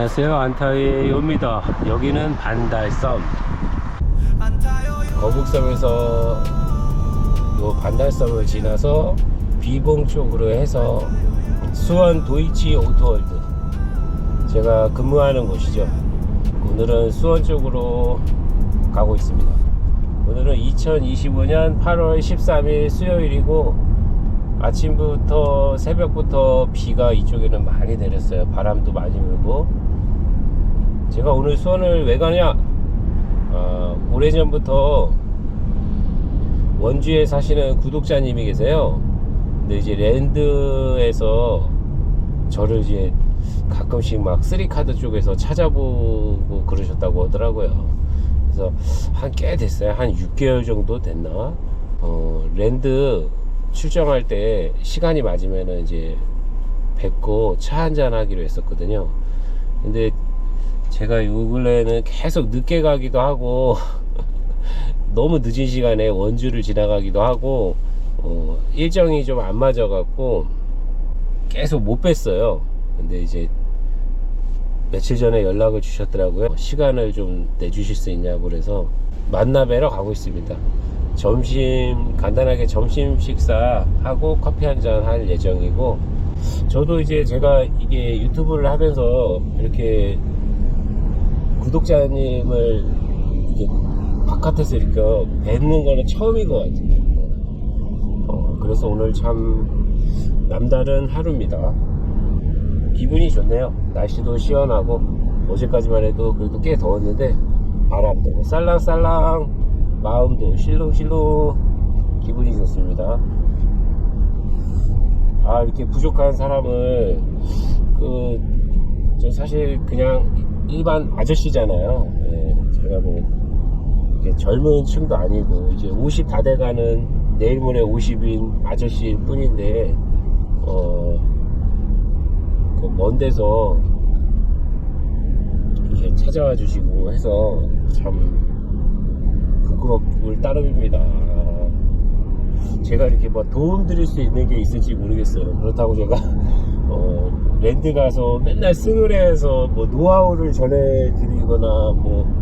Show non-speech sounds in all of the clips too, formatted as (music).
안녕하세요. 안타의 요입니다. 여기는 반달섬. 거북섬에서 요 반달섬을 지나서 비봉 쪽으로 해서 수원 도이치 오토월드. 제가 근무하는 곳이죠. 오늘은 수원 쪽으로 가고 있습니다. 오늘은 2025년 8월 13일 수요일이고 아침부터 새벽부터 비가 이쪽에는 많이 내렸어요. 바람도 많이 불고. 제가 오늘 수원을 왜 가냐? 어, 오래전부터 원주에 사시는 구독자님이 계세요. 근데 이제 랜드에서 저를 이제 가끔씩 막 쓰리카드 쪽에서 찾아보고 그러셨다고 하더라고요. 그래서 한 꽤 됐어요. 한 6개월 정도 됐나? 어, 랜드 출정할 때 시간이 맞으면은 이제 뵙고 차 한잔 하기로 했었거든요. 근데 제가 요 근래에는 계속 늦게 가기도 하고 (laughs) 너무 늦은 시간에 원주를 지나가기도 하고 어, 일정이 좀 안 맞아 갖고 계속 못 뵀어요. 근데 이제 며칠 전에 연락을 주셨더라고요. 시간을 좀 내주실 수 있냐고 그래서 만나 뵈러 가고 있습니다. 점심 간단하게 점심 식사하고 커피 한 잔 할 예정이고 저도 이제 제가 이게 유튜브를 하면서 이렇게 구독자님을 이게 바깥에서 이렇게 뵙는 거는 처음인 것 같아요. 어, 그래서 오늘 참 남다른 하루입니다. 기분이 좋네요. 날씨도 시원하고 어제까지만 해도 그래도 꽤 더웠는데 바람 때문에 살랑살랑 마음도 실룩실룩 기분이 좋습니다. 아 이렇게 부족한 사람을 그 저 사실 그냥 일반 아저씨잖아요. 예, 제가 뭐 젊은 층도 아니고 이제 50 다 돼가는 내일 모레 50인 아저씨일 뿐인데 어. 그먼 데서 이렇게 찾아와 주시고 해서 참 부끄러울 따름입니다. 제가 이렇게 뭐 도움 드릴 수 있는 게 있을지 모르겠어요. 그렇다고 제가 (laughs) 어, 랜드 가서 맨날 스그레에서 뭐 노하우를 전해드리거나 뭐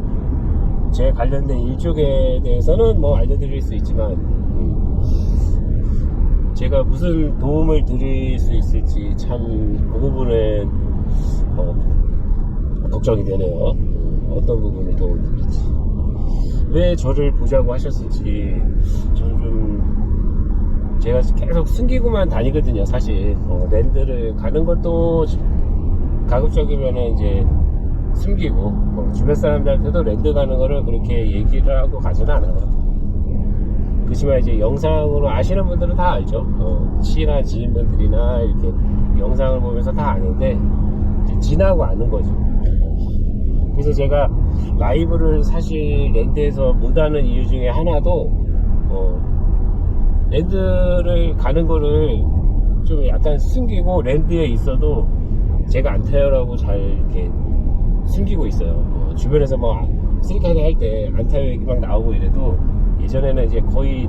제 관련된 일 쪽에 대해서는 뭐 알려드릴 수 있지만 음, 제가 무슨 도움을 드릴 수 있을지 참 그 부분은 어, 걱정이 되네요. 음, 어떤 부분을 도움을 드릴지. 왜 저를 보자고 하셨을지 저는 좀 제가 계속 숨기고만 다니거든요. 사실 어, 랜드를 가는 것도 가급적이면은 이제 숨기고 어, 주변 사람들한테도 랜드 가는 거를 그렇게 얘기를 하고 가지는 않아요. 그렇지만 이제 영상으로 아시는 분들은 다 알죠. 어, 친한 지인분들이나 이렇게 영상을 보면서 다 아는데 지나고 아는 거죠. 그래서 제가 라이브를 사실 랜드에서 못하는 이유 중에 하나도 어, 랜드를 가는 거를 좀 약간 숨기고 랜드에 있어도 제가 안 타요라고 잘 이렇게 숨기고 있어요. 어, 주변에서 뭐 쓰리카드 할 때 안 타요 얘기 막 나오고 이래도 예전에는 이제 거의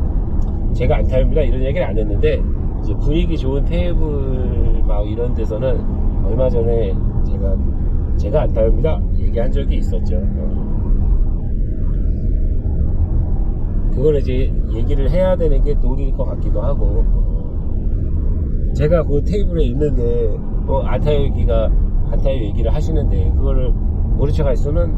제가 안 타요입니다 이런 얘기를 안 했는데 이제 분위기 좋은 테이블 막 이런 데서는 얼마 전에 제가 제가 안 타요입니다 얘기한 적이 있었죠. 어. 그걸 이제 얘기를 해야 되는 게 놀일 것 같기도 하고 어. 제가 그 테이블에 있는데 뭐 안타요 얘기가 안타요 얘기를 하시는데 그거를 모른 척할 수는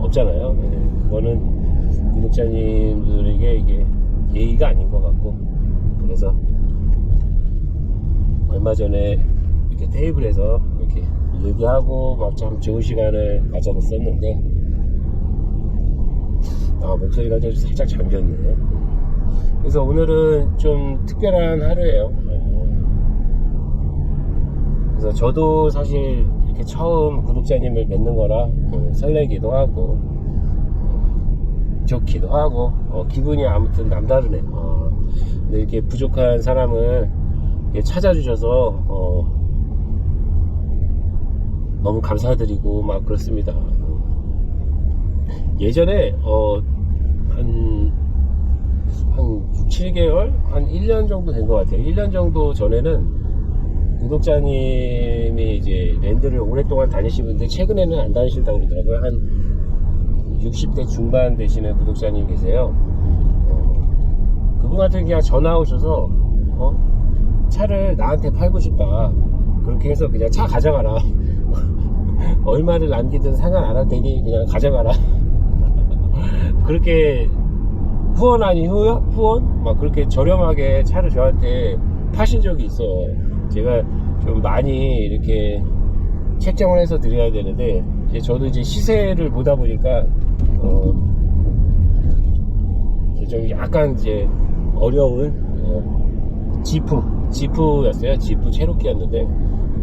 없잖아요. 네, 그거는 구독자님들에게 이게 예의가 아닌 것 같고 그래서 얼마 전에 이렇게 테이블에서 이렇게 얘기하고 막 참 좋은 시간을 가져봤었는데 아 목소리가 좀 살짝 잠겼네. 그래서 오늘은 좀 특별한 하루예요. 어, 그래서 저도 사실 이렇게 처음 구독자님을 뵙는 거라 어, 설레기도 하고 어, 좋기도 하고 어, 기분이 아무튼 남다르네요 어, 근데 이렇게 부족한 사람을 이렇게 찾아주셔서 어, 너무 감사드리고 막 그렇습니다. 예전에 어, 한, 한 6, 7개월? 한 1년 정도 된 것 같아요. 1년 정도 전에는 구독자님이 이제 랜드를 오랫동안 다니신 분데 최근에는 안 다니신다고 그러더라고요. 한 60대 중반 되시는 구독자님 계세요. 어, 그분 같은 경우 전화 오셔서 어? 차를 나한테 팔고 싶다. 그렇게 해서 그냥 차 가져가라. (laughs) 얼마를 남기든 상관 안 할 테니 그냥 가져가라. 그렇게 후원 아닌 후원? 후원? 막 그렇게 저렴하게 차를 저한테 파신 적이 있어요. 제가 좀 많이 이렇게 책정을 해서 드려야 되는데, 이제 저도 이제 시세를 보다 보니까, 어, 좀 약간 이제 어려운, 어, 지프, 지프였어요. 지프 체로키였는데,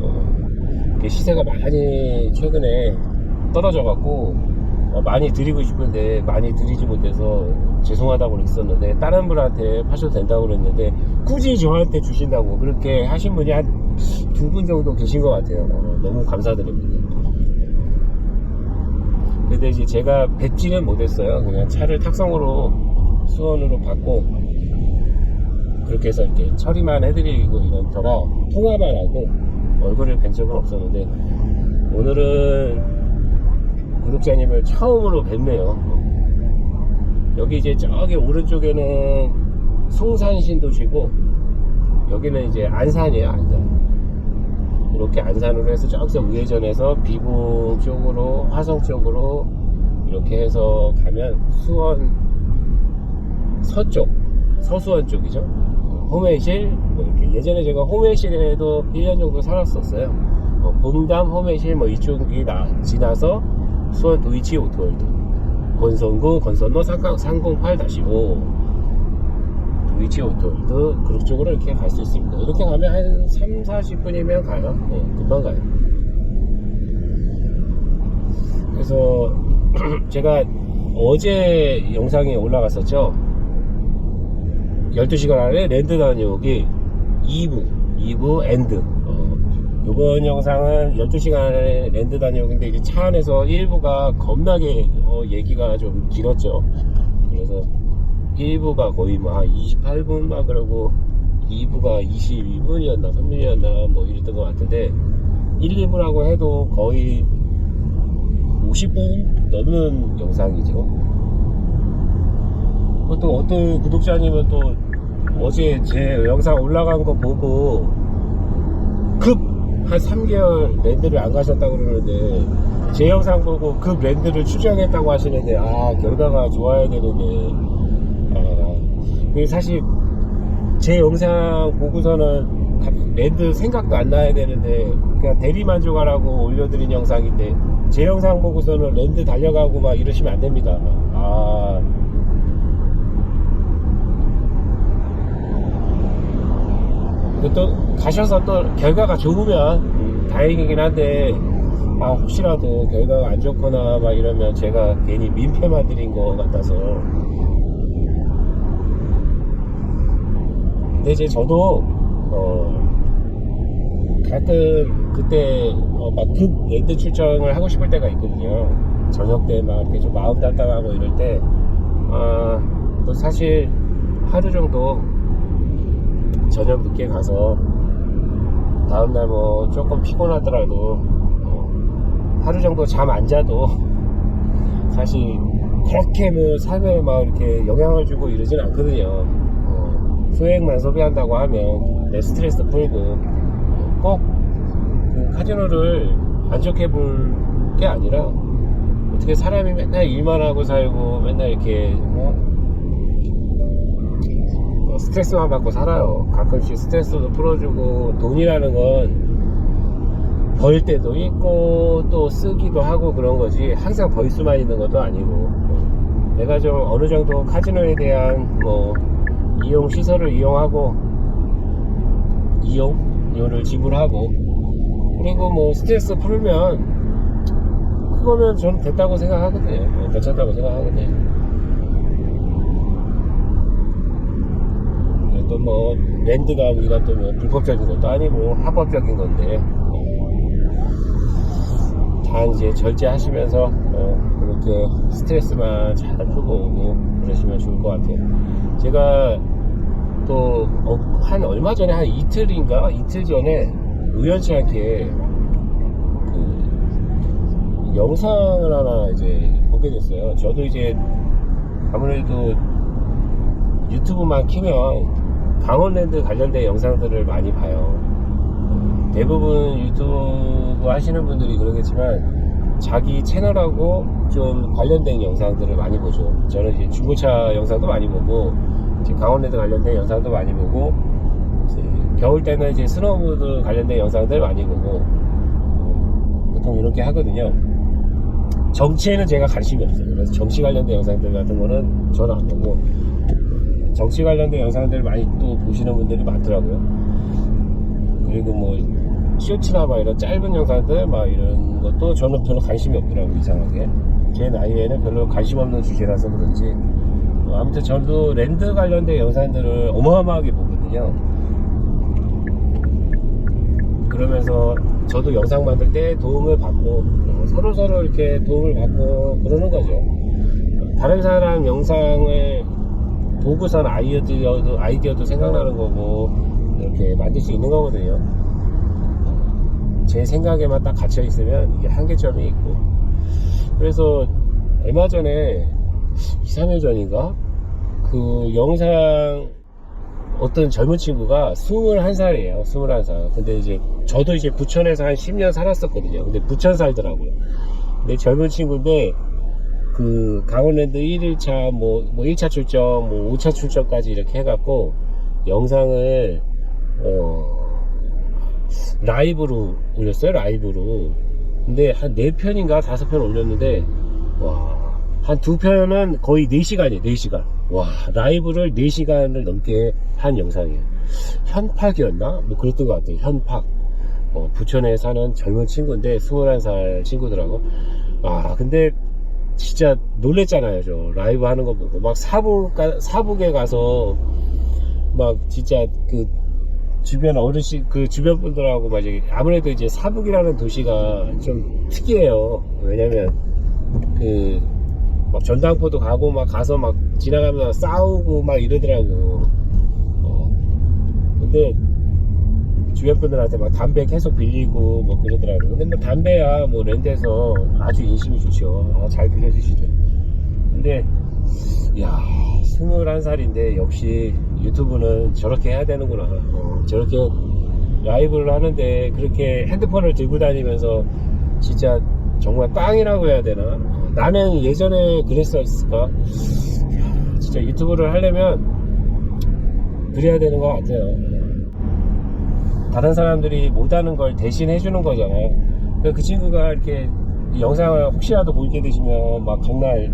어, 시세가 많이 최근에 떨어져갖고, 어, 많이 드리고 싶은데 많이 드리지 못해서 죄송하다고 그랬었는데 다른 분한테 파셔도 된다고 그랬는데 굳이 저한테 주신다고 그렇게 하신 분이 한 두 분 정도 계신 것 같아요. 어, 너무 감사드립니다. 근데 이제 제가 뵙지는 못했어요. 그냥 차를 탁송으로 수원으로 받고 그렇게 해서 이렇게 처리만 해드리고 이런 거라 통화만 하고 얼굴을 뵌 적은 없었는데 오늘은 구독자님을 처음으로 뵙네요. 여기 이제 저기 오른쪽에는 송산 신도시고 여기는 이제 안산이에요, 안산. 이렇게 안산으로 해서 저기서 우회전해서 비봉 쪽으로 화성 쪽으로 이렇게 해서 가면 수원 서쪽 서수원 쪽이죠. 호매실 뭐 이렇게 예전에 제가 호매실에도 1년 정도 살았었어요. 어, 봉담 호매실 뭐 이쪽이 나, 지나서 수원 도이치 오토월드. 권선구 권선로 308-5 도이치 오토월드 그쪽으로 이렇게 갈 수 있습니다. 이렇게 가면 한 3, 40분이면 가요. 네, 금방 가요. 그래서 (clears throat) 제가 어제 영상에 올라갔었죠? 12시간 안에 랜드 다녀오기 2부 2부 엔드. 어, 이번 영상은 12시간의 랜드 다녀오는데 이제 차 안에서 1부가 겁나게 어, 얘기가 좀 길었죠. 그래서 1부가 거의 막 28분 막 그러고 2부가 22분이었나 3분이었나 뭐 이랬던 것 같은데 1, 2부라고 해도 거의 50분 넘는 영상이죠. 그것도 어떤 구독자님은 또 어제 제 영상 올라간 거 보고 급 한 3개월 랜드를 안 가셨다고 그러는데 제 영상 보고 급 랜드를 추정했다고 하시는데 아 결과가 좋아야 되는데. 아 사실 제 영상 보고서는 가- 랜드 생각도 안 나야 되는데 그냥 대리 만족하라고 올려드린 영상인데 제 영상 보고서는 랜드 달려가고 막 이러시면 안 됩니다. 아. 그또 가셔서 또 결과가 좋으면 음, 다행이긴 한데 아 혹시라도 결과가 안 좋거나 막 이러면 제가 괜히 민폐만 드린 것 같아서. 근데 이제 저도 어 가끔 그때 어, 막급 랜드 출정을 하고 싶을 때가 있거든요. 저녁 때 막 이렇게 좀 마음 답답하고 이럴 때 아 또 사실 하루 정도 저녁 늦게 가서 다음날 뭐 조금 피곤하더라도 어, 하루 정도 잠 안 자도 사실 그렇게 뭐 삶에 막 이렇게 영향을 주고 이러진 않거든요. 어, 소액만 소비한다고 하면 내 스트레스 풀고 꼭 그 카지노를 안 좋게 볼 게 아니라 어떻게 사람이 맨날 일만 하고 살고 맨날 이렇게 뭐 어, 스트레스만 받고 살아요. 가끔씩 스트레스도 풀어주고 돈이라는 건 벌 때도 있고 또 쓰기도 하고 그런 거지 항상 벌 수만 있는 것도 아니고 어, 내가 좀 어느 정도 카지노에 대한 뭐 이용 시설을 이용하고 이용료를 지불하고 그리고 뭐 스트레스 풀면 그거면 저는 됐다고 생각하거든요. 어, 괜찮다고 생각하거든요. 또뭐 랜드가 우리가 또 뭐 불법적인 것도 아니고 합법적인 건데 어, 다 이제 절제하시면서 어, 그렇게 스트레스만 잘 풀고 오고 그러시면 좋을 것 같아요. 제가 또한 얼마 전에 한 이틀인가 이틀 전에 우연치 않게 그 영상을 하나 이제 보게 됐어요. 저도 이제 아무래도 유튜브만 키면 강원랜드 관련된 영상들을 많이 봐요. 대부분 유튜브 하시는 분들이 그러겠지만 자기 채널하고 좀 관련된 영상들을 많이 보죠. 저는 이제 중고차 영상도 많이 보고 이제 강원랜드 관련된 영상도 많이 보고 겨울 때는 이제 스노우보드 관련된 영상들 많이 보고 어, 보통 이렇게 하거든요. 정치에는 제가 관심이 없어요. 그래서 정치 관련된 영상들 같은 거는 저는 안 보고 정치 관련된 영상들 많이 또 보시는 분들이 많더라고요. 그리고 뭐 쇼츠나 막 이런 짧은 영상들 막 이런 것도 저는 별로 관심이 없더라고요. 이상하게 제 나이에는 별로 관심 없는 주제라서 그런지 어, 아무튼 저도 랜드 관련된 영상들을 어마어마하게 보거든요. 그러면서 저도 영상 만들 때 도움을 받고 어, 서로 서로 이렇게 도움을 받고 그러는 거죠. 다른 사람 영상을 보고선 아이디어도 아이디어도 생각나는 거고 이렇게 만들 수 있는 거거든요. 제 생각에만 딱 갇혀 있으면 이게 한계점이 있고. 그래서 얼마 전에 2, 3일 전인가? 그 영상 어떤 젊은 친구가 21살이에요 21살. 근데 이제 저도 이제 부천에서 한 10년 살았었거든요. 근데 부천 살더라고요. 근데 젊은 친구인데 그 강원랜드 1일차 뭐, 뭐 1차 출정 뭐 5차 출정까지 이렇게 해갖고 영상을 어 라이브로 올렸어요 라이브로. 근데 한 4편인가 5편 올렸는데 와한 두 편은 거의 4시간이에요 4시간. 와 라이브를 4시간을 넘게 한 영상이에요. 현팍이었나? 뭐 그랬던 것 같아요 현팍. 어, 부천에 사는 젊은 친구인데 21살 친구들하고. 아 근데 진짜 놀랬잖아요 저. 라이브 하는 거 보고 막 사북 가- 사북에 가서 막 진짜 그 주변 어르신 그 주변 분들하고 막 아무래도 이제 사북이라는 도시가 좀 특이해요. 왜냐면 그 막 전당포도 가고 막 가서 막 지나가면서 싸우고 막 이러더라고 어. 근데 주변 분들한테 막 담배 계속 빌리고 뭐 그러더라고요. 근데 뭐 담배야 뭐 렌트에서 아주 인심이 좋죠. 아, 잘 빌려주시죠. 근데 야 21살인데 역시 유튜브는 저렇게 해야 되는구나. 어, 저렇게 라이브를 하는데 그렇게 핸드폰을 들고 다니면서 진짜 정말 꽝이라고 해야 되나? 어, 나는 예전에 그랬었을까? 야, 진짜 유튜브를 하려면 그래야 되는 것 같아요. 다른 사람들이 못하는 걸 대신 해 주는 거잖아요. 그그 친구가 이렇게 이 영상을 혹시라도 보게 되시면 막 정말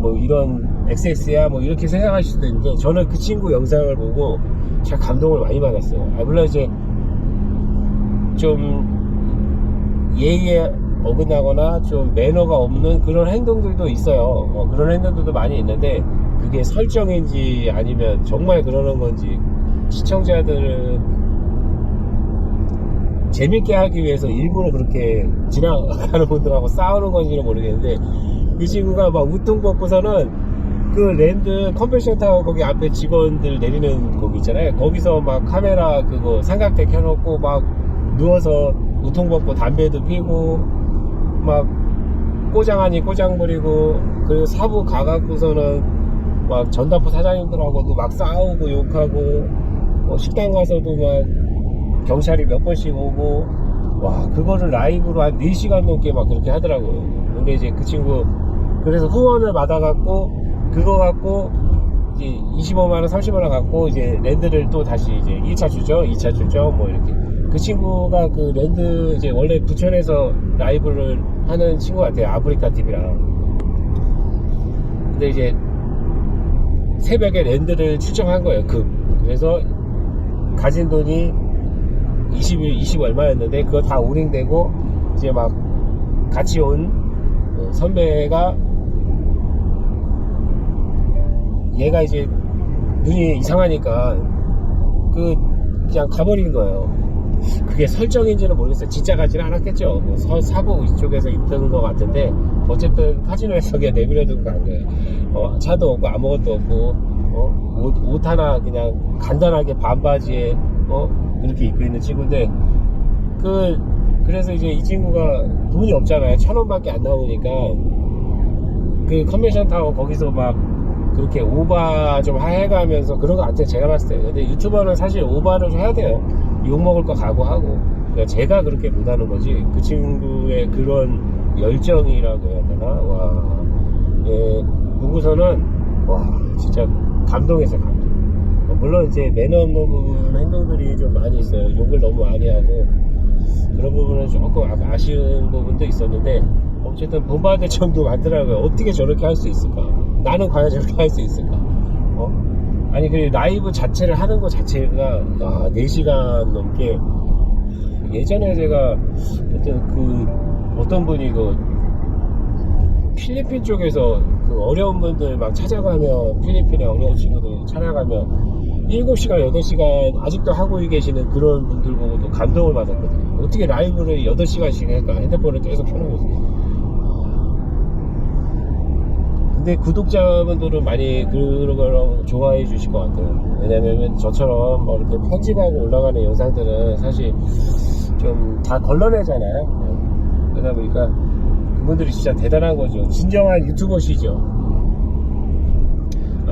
뭐 이런 XS야 뭐 이렇게 생각하실 수도 있는데 저는 그 친구 영상을 보고 제가 감동을 많이 받았어요. 아, 물론 이제 좀 예의에 어긋나거나 좀 매너가 없는 그런 행동들도 있어요. 어, 그런 행동들도 많이 있는데 그게 설정인지 아니면 정말 그러는 건지 시청자들은 재밌게 하기 위해서 일부러 그렇게 지나가는 분들하고 싸우는 건지는 모르겠는데 그 친구가 막 우통 벗고서는 그 랜드 컨벤션 타워 거기 앞에 직원들 내리는 거기 있잖아요. 거기서 막 카메라 그거 삼각대 켜놓고 막 누워서 우통 벗고 담배도 피고 막 꼬장 아니 꼬장 부리고 그리고 사부 가갖고서는 막 전담포 사장님들하고도 막 싸우고 욕하고 뭐 식당 가서도 막 경찰이 몇 번씩 오고 와 그거를 라이브로 한 4시간 넘게 막 그렇게 하더라고요. 근데 이제 그 친구 그래서 후원을 받아갖고 그거 갖고 이제 25만원 30만원 갖고 이제 랜드를 또 다시 이제 1차 출정 2차 출정 뭐 이렇게. 그 친구가 그 랜드 이제 원래 부천에서 라이브를 하는 친구 같아요. 아프리카 TV랑. 근데 이제 새벽에 랜드를 출정한 거예요 그 그래서 가진 돈이 20, 20 얼마였는데 그거 다 오링되고 이제 막 같이 온 어, 선배가 얘가 이제 눈이 이상하니까 그 그냥 가버린 거예요. 그게 설정인지는 모르겠어요. 진짜 가지는 않았겠죠. 뭐 서, 사부 이쪽에서 있던 것 같은데 어쨌든 카지노에서 그냥 간 거예요. 어, 차도 없고 아무것도 없고 어, 옷, 옷 하나 그냥 간단하게 반바지에 어, 이렇게 입고 있는 친구인데 그 그래서 이제 이 친구가 돈이 없잖아요. 천 원밖에 안 나오니까 그 컨벤션 타워 거기서 막 그렇게 오바 좀 해가면서 그런 거 같아요. 제가 봤을 때. 근데 유튜버는 사실 오바를 해야 돼요. 욕 먹을 거 각오하고. 그러니까 제가 그렇게 못하는 거지. 그 친구의 그런 열정이라고 해야 되나? 와. 예, 보고서는 와 진짜 감동했어요. 감동. 어, 물론 이제 매너 없는 부분 행동들이 좀 많이 있어요. 욕을 너무 많이 하고 그런 부분은 조금 아- 아쉬운 부분도 있었는데 어쨌든 본받을 정도 많더라고요. 어떻게 저렇게 할 수 있을까? 나는 과연 저렇게 할 수 있을까? 어? 아니 그 라이브 자체를 하는 것 자체가 아, 4시간 넘게 예전에 제가 어떤 그 어떤 분이 그 필리핀 쪽에서 그 어려운 분들 막 찾아가며 필리핀에 어려운 친구들 찾아가며 7시간, 8시간 아직도 하고 계시는 그런 분들 보고도 감동을 받았거든요. 어떻게 라이브를 8시간씩 할까? 핸드폰을 계속 켜놓으면서. 근데 구독자분들은 많이 그런 걸 좋아해 주실 것 같아요. 왜냐면 저처럼 뭐 이렇게 편집하고 올라가는 영상들은 사실 좀 다 걸러내잖아요. 그러다 보니까 그분들이 진짜 대단한 거죠. 진정한 유튜버시죠.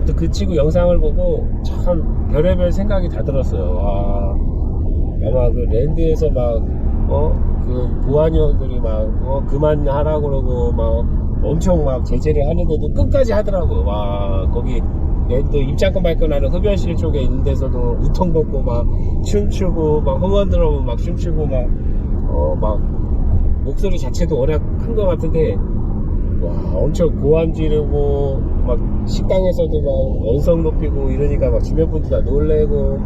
아무튼 그 친구 영상을 보고 참 별의별 생각이 다 들었어요. 와, 아마 그 랜드에서 막, 어, 그 보안요원들이 막, 어, 그만 하라고 그러고 막 엄청 막 제재를 하는데도 끝까지 하더라고. 와, 거기 랜드 입장권 발권하는 흡연실 쪽에 있는 데서도 우통 벗고 막 춤추고 막 홈런 들어오면 막 춤추고 막, 어, 막 목소리 자체도 워낙 큰 것 같은데 와 엄청 고함 지르고 막 식당에서도 막 언성 높이고 이러니까 막 주변 분들 다 놀래고.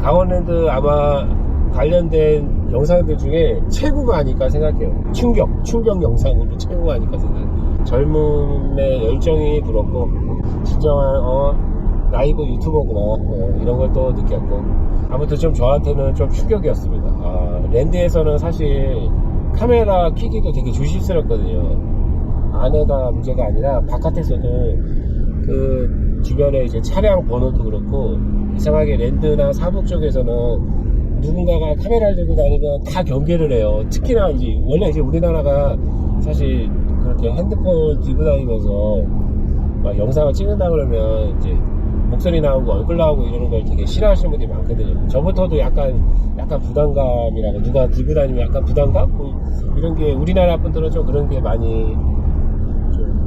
강원랜드 아마 관련된 영상들 중에 최고가 아닐까 생각해요. 충격 충격 영상으로 최고가 아닐까 생각해요. 젊음의 열정이 불었고 진정한 어 라이브 유튜버구나 어, 이런 걸 또 느꼈고. 아무튼 좀 저한테는 좀 충격이었습니다. 아, 랜드에서는 사실 카메라 켜기도 되게 조심스럽거든요 안에가 문제가 아니라 바깥에서도 그 주변에 이제 차량 번호도 그렇고 이상하게 랜드나 사북 쪽에서는 누군가가 카메라를 들고 다니면 다 경계를 해요. 특히나 이제 원래 이제 우리나라가 사실 그렇게 핸드폰 들고 다니면서 막 영상을 찍는다 그러면 이제 목소리 나오고 얼굴 나오고 이러는 걸 되게 싫어하시는 분들이 많거든요. 저부터도 약간 약간 부담감이라고 누가 들고 다니면 약간 부담감 뭐 이런 게 우리나라 분들은 좀 그런 게 많이 좀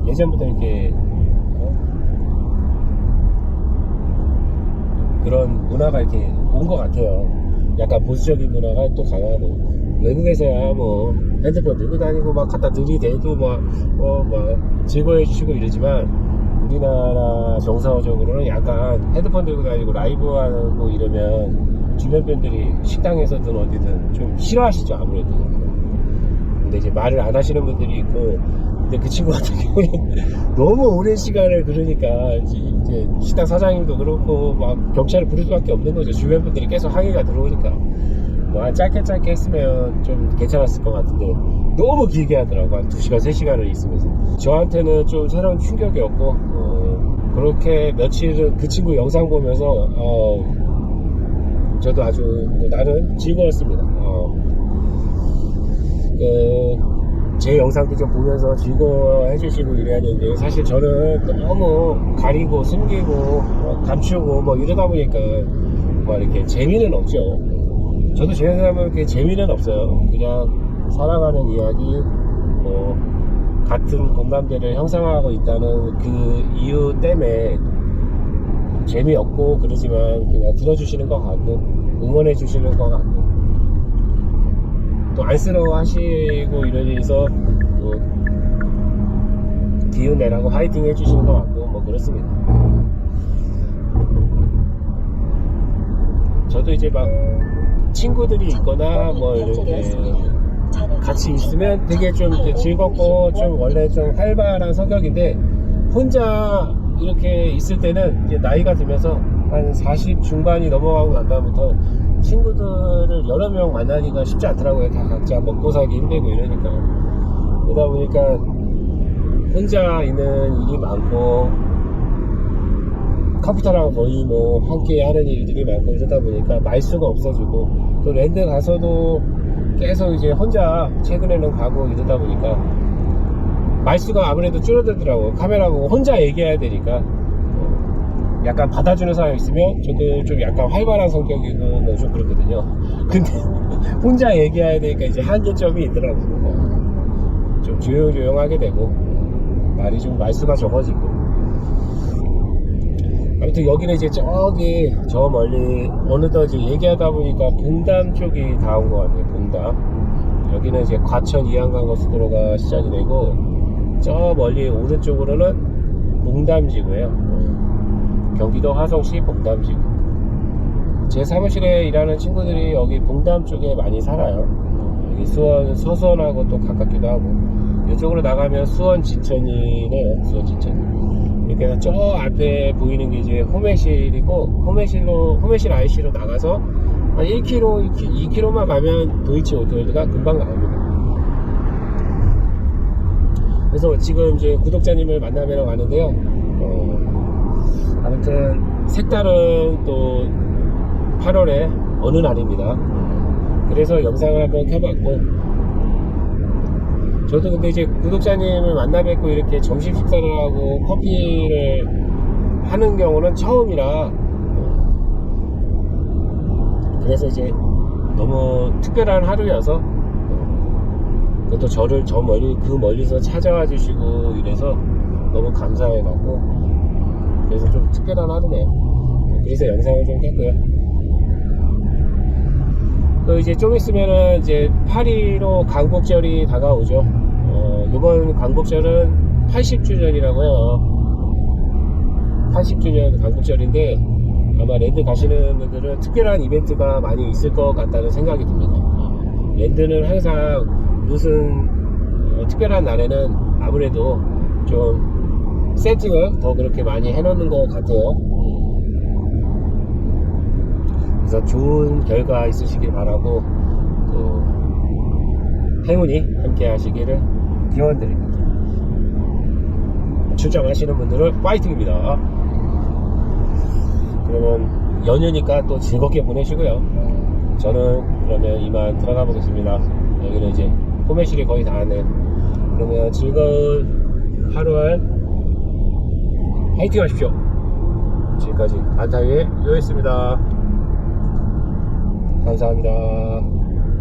예전부터 이렇게 어? 그런 문화가 이렇게 온 것 같아요. 약간 보수적인 문화가 또 강하고 외국에서야 뭐 핸드폰 들고 다니고 막 갖다 들이대도 막어 막 즐거워해 주시고 이러지만 우리나라 정서적으로는 약간 핸드폰 들고 다니고 라이브 하고 이러면 주변 분들이 식당에서든 어디든 좀 싫어하시죠 아무래도. 근데 이제 말을 안 하시는 분들이 있고 근데 그 친구 같은 경우는 (laughs) 너무 오랜 시간을 그러니까 이제 식당 사장님도 그렇고 막 경찰을 부를 수밖에 없는 거죠. 주변 분들이 계속 항의가 들어오니까. 뭐 짧게 짧게 했으면 좀 괜찮았을 것 같은데 너무 길게 하더라고. 한 2시간 3시간을 있으면서. 저한테는 좀 새로운 충격이었고 어, 그렇게 며칠은 그 친구 영상 보면서 어, 저도 아주 뭐 나름 즐거웠습니다. 어, 그, 제 영상도 좀 보면서 즐거워해 주시고 이래야 되는데 사실 저는 너무 가리고 숨기고 뭐 감추고 뭐 이러다 보니까 뭐 이렇게 재미는 없죠. 저도 제 생각하면 이렇게 재미는 없어요. 그냥 살아가는 이야기 뭐 같은 공감대를 형성하고 있다는 그 이유 때문에 재미없고 그러지만 그냥 들어주시는 것 같고 응원해 주시는 것 같고 또 안쓰러워 하시고 이러면서 뭐 기운 내라고 화이팅 해주시는 것 같고 뭐 그렇습니다. 저도 이제 막 친구들이 있거나 뭐 이렇게 같이 있으면 되게 좀 즐겁고 좀 원래 좀 활발한 성격인데 혼자 이렇게 있을 때는 이제 나이가 들면서 한 40 중반이 넘어가고 난 다음부터 친구들을 여러 명 만나기가 쉽지 않더라고요. 다 각자 먹고 살기 힘들고 이러니까. 그러다 보니까 혼자 있는 일이 많고 컴퓨터랑 거의 뭐 함께 하는 일들이 많고 이러다 보니까 말수가 없어지고 또 랜드 가서도 계속 이제 혼자 최근에는 가고 이러다 보니까 말수가 아무래도 줄어들더라고 카메라 보고 혼자 얘기해야 되니까 어, 약간 받아주는 사람이 있으면 저도 좀 약간 활발한 성격이고 뭐좀 그렇거든요. 근데 (laughs) 혼자 얘기해야 되니까 이제 한계점이 있더라고요. 어, 좀 조용조용하게 되고 말이 좀 말수가 적어지고. 아무튼 여기는 이제 저기 저 멀리 어느덧 이제 얘기하다 보니까 분담 쪽이 다 온 것 같아요 분담. 여기는 이제 과천 이한강 고속도로가 시작이 되고 저 멀리 오른쪽으로는 봉담지고요 경기도 화성시 봉담지구 제 사무실에 일하는 친구들이 여기 봉담 쪽에 많이 살아요 여기 수원 서수원하고 또 가깝기도 하고 이쪽으로 나가면 수원 지천이네요 수원 지천 이렇게 해서 저 앞에 보이는 게 이제 호매실이고 호매실로 호매실 IC로 나가서 한 1km, 2km만 가면 도이치 오토월드가 금방 나옵니다. 그래서 지금 이제 구독자님을 만나뵈러 가는데요. 어, 아무튼 색다른 또 8월에 어느 날입니다. 그래서 영상을 한번 켜봤고 저도 근데 이제 구독자님을 만나 뵙고 이렇게 점심 식사를 하고 커피를 하는 경우는 처음이라 그래서 이제 너무 특별한 하루여서 그것도 저를 저 멀리 그 멀리서 찾아와 주시고 이래서 너무 감사해 갖고 그래서 좀 특별한 하루네요 그래서 영상을 좀 켰고요 그 이제 좀 있으면은 이제 8.15 광복절이 다가오죠. 어, 이번 광복절은 80주년이라고요. 80주년 광복절인데 아마 랜드 가시는 분들은 특별한 이벤트가 많이 있을 것 같다는 생각이 듭니다. 랜드는 항상 무슨 어, 특별한 날에는 아무래도 좀 세팅을 더 그렇게 많이 해놓는 것 같아요. 그래서 좋은 결과 있으시길 바라고 또 행운이 함께 하시기를 기원드립니다. 출장하시는 분들은 파이팅입니다. 그러면 연휴니까 또 즐겁게 보내시고요. 저는 그러면 이만 들어가 보겠습니다. 여기는 이제 포매실이 거의 다 하는 그러면 즐거운 하루 할 파이팅 하십시오. 지금까지 안타의 요였습니다. 감사합니다.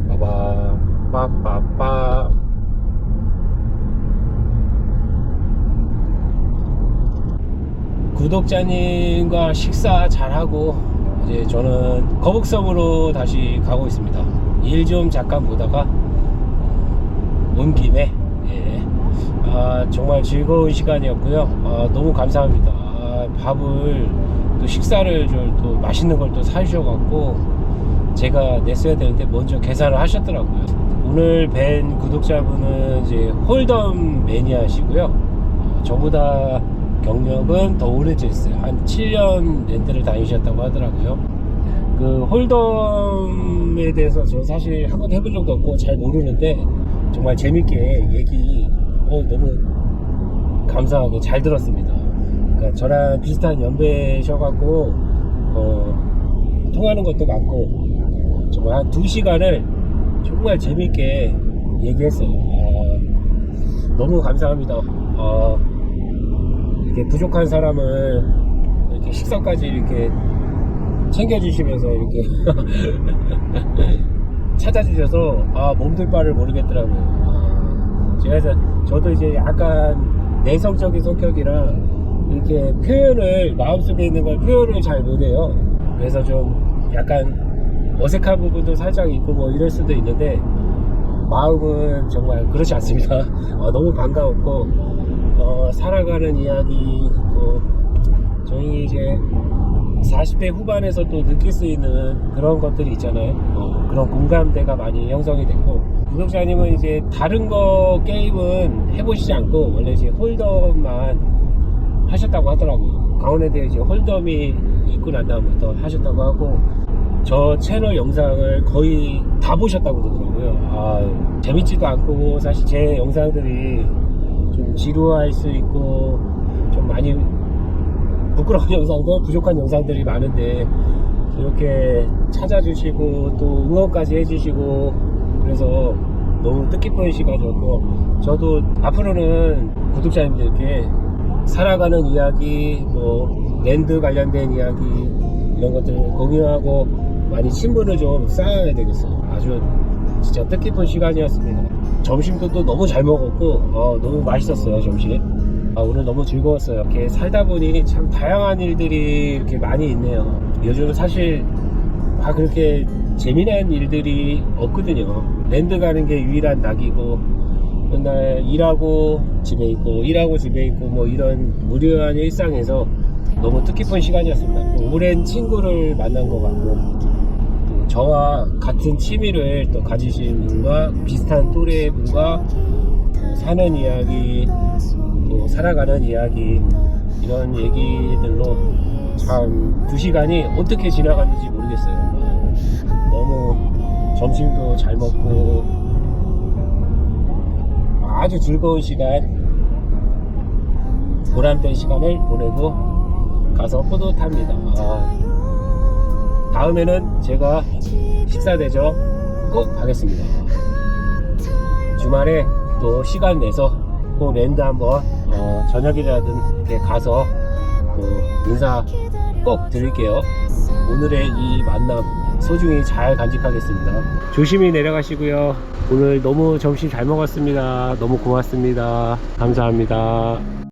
빠바 빠빠빠 구독자님과 식사 잘하고 이제 저는 거북섬으로 다시 가고 있습니다. 일 좀 잠깐 보다가 온 김에 예. 아, 정말 즐거운 시간이었고요. 아, 너무 감사합니다. 아, 밥을 또 식사를 좀 또 맛있는 걸 또 사주셔갖고 제가 냈어야 되는데 먼저 계산을 하셨더라고요. 오늘 뵌 구독자분은 이제 홀덤 매니아시고요. 어, 저보다 경력은 더 오래됐어요. 한 7년 랜드를 다니셨다고 하더라고요. 그 홀덤에 대해서 저 사실 한 번 해본 적도 없고 잘 모르는데 정말 재밌게 얘기 어, 너무 감사하게 잘 들었습니다. 그러니까 저랑 비슷한 연배셔갖고 어, 통하는 것도 많고 정말 한 두 시간을 정말 재밌게 얘기했어요. 아, 너무 감사합니다. 아, 이렇게 부족한 사람을 이렇게 식사까지 이렇게 챙겨주시면서 이렇게 (laughs) 찾아주셔서 아 몸둘 바를 모르겠더라고요. 아, 제가 저- 저도 이제 약간 내성적인 성격이라 이렇게 표현을 마음속에 있는 걸 표현을 잘 못해요. 그래서 좀 약간 어색한 부분도 살짝 있고 뭐 이럴 수도 있는데 마음은 정말 그렇지 않습니다. (laughs) 어, 너무 반가웠고 어, 살아가는 이야기 또 저희 이제 40대 후반에서 또 느낄 수 있는 그런 것들이 있잖아요. 어, 그런 공감대가 많이 형성이 됐고 구독자님은 이제 다른 거 게임은 해보시지 않고 원래 이제 홀덤만 하셨다고 하더라고요. 강원에 이제 홀덤이 있고 난 다음부터 하셨다고 하고 저 채널 영상을 거의 다 보셨다고 그러더라고요. 아, 재밌지도 않고 사실 제 영상들이 좀 지루할 수 있고 좀 많이 부끄러운 (laughs) 영상들, 부족한 영상들이 많은데 이렇게 찾아주시고 또 응원까지 해주시고 그래서 너무 뜻깊은 시간이었고 저도 앞으로는 구독자님들께 살아가는 이야기 뭐 랜드 관련된 이야기 이런 것들을 공유하고 많이 친분을 좀 쌓아야 되겠어요. 아주 진짜 뜻깊은 시간이었습니다. 점심도 또 너무 잘 먹었고 어, 너무 맛있었어요 점심. 아, 오늘 너무 즐거웠어요. 이렇게 살다 보니 참 다양한 일들이 이렇게 많이 있네요. 요즘 사실 막 그렇게 재미난 일들이 없거든요 랜드 가는 게 유일한 낙이고 맨날 일하고 집에 있고 일하고 집에 있고 뭐 이런 무료한 일상에서 너무 뜻깊은 시간이었습니다. 또 오랜 친구를 만난 것 같고 또 저와 같은 취미를 또 가지신 분과 비슷한 또래의 분과 또 사는 이야기 또 살아가는 이야기 이런 얘기들로 참 두 시간이 어떻게 지나갔는지 모르겠어요. 너무 점심도 잘 먹고 아주 즐거운 시간 보람된 시간을 보내고 가서 뿌듯합니다. 아, 다음에는 제가 식사 대접 꼭 하겠습니다. 주말에 또 시간 내서 꼭 랜드 한번 어, 저녁이라든 이렇게 가서 또 인사 꼭 드릴게요. 오늘의 이 만남 소중히 잘 간직하겠습니다. 조심히 내려가시고요. 오늘 너무 점심 잘 먹었습니다. 너무 고맙습니다. 감사합니다.